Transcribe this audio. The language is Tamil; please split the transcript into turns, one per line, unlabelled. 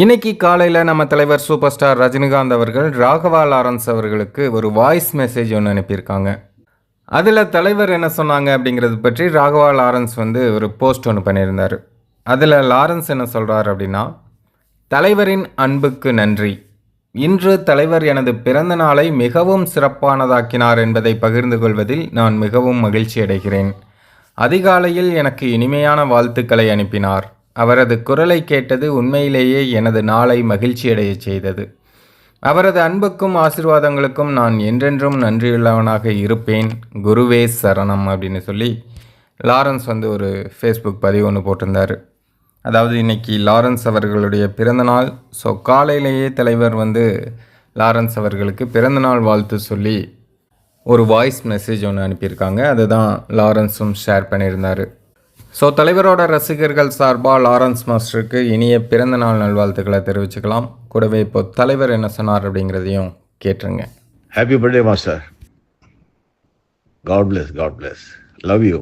இன்னைக்கு காலையில் நம்ம தலைவர் சூப்பர் ஸ்டார் ரஜினிகாந்த் அவர்கள் ராகவா லாரன்ஸ் அவர்களுக்கு ஒரு வாய்ஸ் மெசேஜ் ஒன்று அனுப்பியிருக்காங்க. அதில் தலைவர் என்ன சொன்னாங்க அப்படிங்கிறது பற்றி ராகவா லாரன்ஸ் வந்து ஒரு போஸ்ட் ஒன்று பண்ணியிருந்தார். அதில் லாரன்ஸ் என்ன சொல்கிறார் அப்படின்னா தலைவரின் அன்புக்கு நன்றி. இன்று தலைவர் எனது பிறந்த நாளை மிகவும் சிறப்பானதாக்கினார் என்பதை பகிர்ந்து கொள்வதில் நான் மிகவும் மகிழ்ச்சி அடைகிறேன் அதிகாலையில் எனக்கு இனிமையான வாழ்த்துக்களை அனுப்பினார். அவரது குரலை கேட்டது உண்மையிலேயே எனது நாளை மகிழ்ச்சியடையச் செய்தது. அவரது அன்புக்கும் ஆசீர்வாதங்களுக்கும் நான் என்றென்றும் நன்றியுள்ளவனாக இருப்பேன். குருவே சரணம் அப்படின்னு சொல்லி லாரன்ஸ் வந்து ஒரு ஃபேஸ்புக் பதிவு ஒன்று போட்டிருந்தார். அதாவது இன்னைக்கு லாரன்ஸ் அவர்களுடைய பிறந்தநாள் ஸோ காலையிலேயே தலைவர் வந்து லாரன்ஸ் அவர்களுக்கு பிறந்தநாள் வாழ்த்து சொல்லி ஒரு வாய்ஸ் மெசேஜ் ஒன்று அனுப்பியிருக்காங்க. அதுதான் லாரன்ஸும் ஷேர் பண்ணியிருந்தார். ஸோ தலைவரோட ரசிகர்கள் சார்பாக லாரன்ஸ் மாஸ்டருக்கு இனிய பிறந்தநாள் நல்வாழ்த்துக்களை தெரிவிச்சுக்கலாம். கூடவே இப்போ தலைவர் என்ன சொன்னார் அப்படிங்கிறதையும் கேட்டுருங்க.
Happy birthday master God bless God bless love you